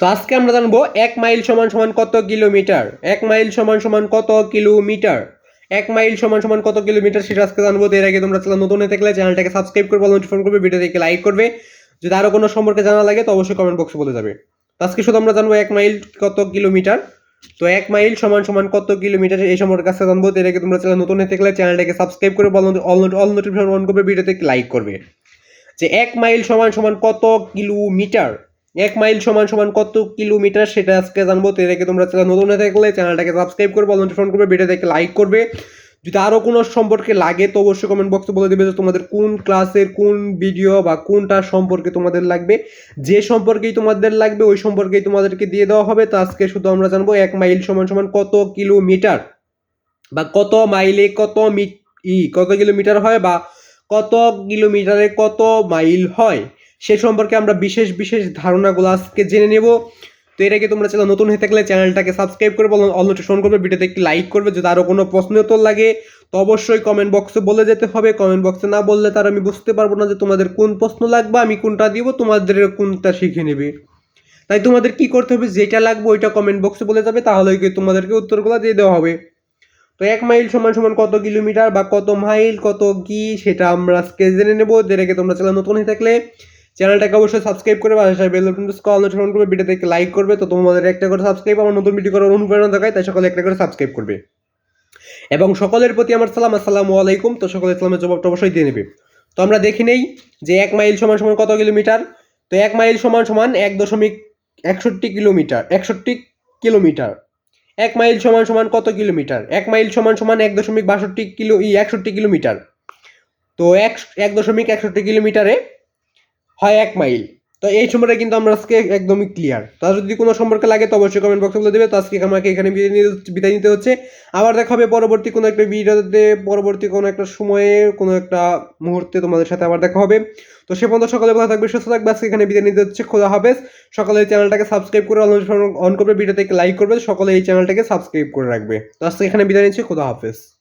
তো আজকে আমরা জানব এক মাইল সমান সমান কত কিলোমিটার? এক মাইল সমান সমান কত কিলোমিটার? এক মাইল সমান সমান কত কিলোমিটার সেটা আজকে জানব। এর আগে তোমরা চ্যানেল নতুন থাকলে চ্যানেলটাকে সাবস্ক্রাইব করবে নোটিফোন করবে ভিডিও দেখে লাইক করবে। যদি আরও কোনো সম্পর্কে জানা লাগে তো অবশ্যই কমেন্ট বক্সে বলে যাবে। আজকে শুধু আমরা জানব এক মাইল কত কিলোমিটার? তো এক মাইল সমান সমান কত কিলোমিটার এই সম্পর্কে কাছে জানব। এর আগে তোমরা চ্যানেল নতুন থাকলে চ্যানেলটাকে সাবস্ক্রাইব করে অল নোটিফিকেশন অন করবে ভিডিওতে লাইক করবে। যে এক মাইল সমান সমান কত কিলোমিটার? এক মাইল সমান সমান কত কিলোমিটার সেটা আজকে জানব। তো এর তোমরা চ্যানেল নতুন হয়ে থাকলে চ্যানেলটাকে সাবস্ক্রাইব করবে নোটিফোন করবে ভিডিও দেখে লাইক করবে। যদি আরও কোনো সম্পর্কে লাগে তো অবশ্যই কমেন্ট বক্সে বলে দেবে যে তোমাদের কোন ক্লাসের কোন ভিডিও বা কোনটা সম্পর্কে তোমাদের লাগবে। যে সম্পর্কেই তোমাদের লাগবে, ওই সম্পর্কেই তোমাদেরকে দিয়ে দেওয়া হবে। তো আজকে শুধু আমরা জানব এক মাইল সমান সমান কত কিলোমিটার বা কত মাইলে কত মি ই, কত কিলোমিটার হয় বা কত কিলোমিটারে কত মাইল হয়। সে সম্পর্কে আমরা বিশেষ বিশেষ ধারণাগুলো আজকে জেনে নেব। তো এর আগে তোমরা চ্যানেল নতুন হয়ে থাকলে চ্যানেলটাকে সাবস্ক্রাইব করবে অল নোটিফিকেশন করবে, ভিডিওতে একটি লাইক করবে যদি আরও কোনো প্রশ্ন উত্তর লাগে। তো অবশ্যই কমেন্ট বক্সে বলে যেতে হবে। কমেন্ট বক্সে না বললে তার আমি বুঝতে পারব না যে তোমাদের কোন প্রশ্ন লাগবে, আমি কোনটা দিব, তোমাদের কোনটা শিখে নেবে। তাই তোমাদের কি করতে হবে, যেটা লাগবে ওইটা কমেন্ট বক্সে বলে যাবে, তাহলে তোমাদেরকে উত্তরগুলো দিয়ে দেওয়া হবে। তো এক মাইল সমান সমান কত কিলোমিটার বা কত মাইল কত কি, সেটা আমরা আজকে জেনে নেব। যে রেখে তোমরা চ্যানেল নতুন হয়ে থাকলে চ্যানেলটাকে অবশ্যই সাবস্ক্রাইব করে পাশে বেল বাটন কল নোটিফিকেশন করবে ভিডিও দেখে লাইক করবে, তো তোমাদের একটা করে সাবস্ক্রাইব আমার নতুন ভিডিও করার অনুপ্রেরণা দেখায়, তাই সকলে একটা করে সাবস্ক্রাইব করবে। এবং সকলের প্রতি আমার সালাম, আসসালামু আলাইকুম, তো সকলে ইসলামের জবাবটা অবশ্যই দিয়ে নেবে। তো আমরা দেখি নেই যে এক মাইল সমান সমান কত কিলোমিটার? তো এক মাইল সমান সমান এক দশমিক একষট্টি কিলোমিটার একষট্টি কিলোমিটার। এক মাইল সমান সমান কত কিলোমিটার? এক মাইল সমান সমান এক দশমিক বাষট্টি কিলো একষট্টি কিলোমিটার। তো এক এক দশমিক একষট্টি কিলোমিটারে হয় এক মাইল। তো এই সময়টা কিন্তু আমরা আজকে একদমই ক্লিয়ার তো যদি কোনো সম্পর্কে লাগে তো অবশ্যই কমেন্ট বক্সে বলে দেবে। তো আজকে আমাকে এখানে বিদায় নিতে- হচ্ছে আবার দেখা হবে পরবর্তী কোনো একটা ভিডিওতে, পরবর্তী কোনো একটা সময়ে, কোনো একটা মুহূর্তে তোমাদের সাথে আবার দেখা হবে। তো সে পর্যন্ত সকালে ভালো থাকবে, সুস্থ থাকবে। আজকে এখানে বিদায় নিতে হচ্ছে। খোদা হাফেজ। সকালে এই চ্যানেলটাকে সাবস্ক্রাইব করে, অন করবে, ভিডিওতে লাইক করবে। সকলে এই চ্যানেলটাকে সাবস্ক্রাইব করে রাখবে। তো আজকে এখানে বিদায় নিচ্ছি। খোদা হাফেজ।